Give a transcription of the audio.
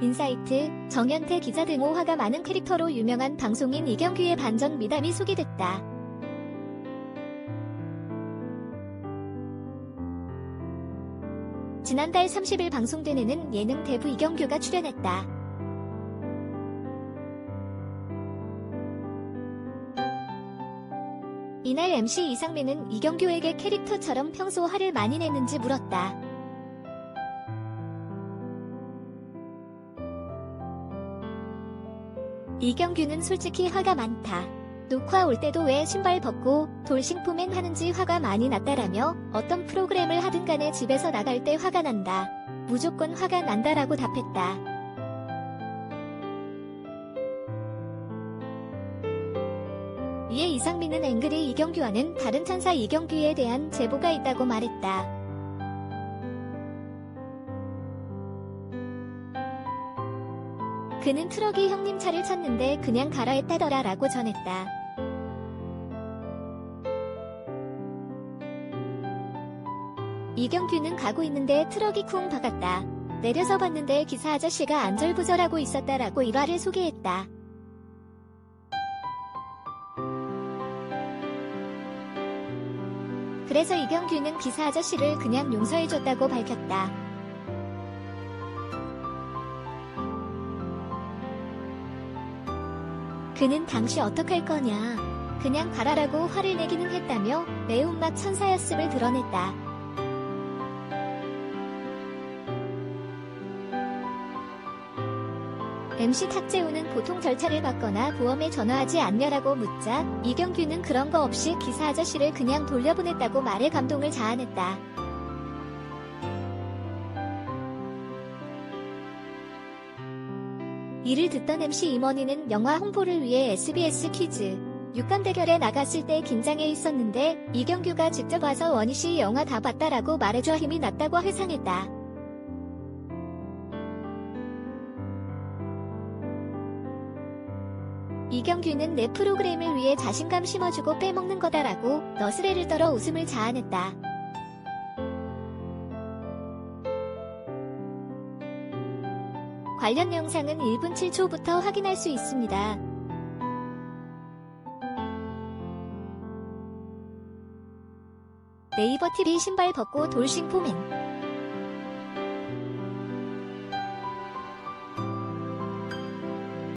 인사이트, 정현태 기자 등 호화가 많은 캐릭터로 유명한 방송인 이경규의 반전 미담이 소개됐다. 지난달 30일 방송된 에는 예능 대부 이경규가 출연했다. 이날 MC 이상민은 이경규에게 캐릭터처럼 평소 화를 많이 내는지 물었다. 이경규는 솔직히 화가 많다. 녹화 올 때도 왜 신발 벗고 돌싱포맨 하는지 화가 많이 났다라며 어떤 프로그램을 하든 간에 집에서 나갈 때 화가 난다. 무조건 화가 난다라고 답했다. 이에 이상민은 앵그리 이경규와는 다른 천사 이경규에 대한 제보가 있다고 말했다. 그는 트럭이 형님 차를 쳤는데 그냥 가라 했다더라 라고 전했다. 이경규는 가고 있는데 트럭이 쿵 박았다. 내려서 봤는데 기사 아저씨가 안절부절하고 있었다라고 일화를 소개했다. 그래서 이경규는 기사 아저씨를 그냥 용서해줬다고 밝혔다. 그는 당시 어떡할 거냐. 그냥 가라라고 화를 내기는 했다며 매운맛 천사였음을 드러냈다. MC 탁재우는 보통 절차를 받거나 보험에 전화하지 않냐라고 묻자 이경규는 그런 거 없이 기사 아저씨를 그냥 돌려보냈다고 말해 감동을 자아냈다. 이를 듣던 MC 임원희는 영화 홍보를 위해 SBS 퀴즈 6강 대결에 나갔을 때 긴장해 있었는데 이경규가 직접 와서 원희 씨 영화 다 봤다라고 말해줘 힘이 났다고 회상했다. 이경규는 내 프로그램을 위해 자신감 심어주고 빼먹는 거다라고 너스레를 떨어 웃음을 자아냈다. 관련 영상은 1분 7초부터 확인할 수 있습니다. 네이버 TV 신발 벗고 돌싱 포맨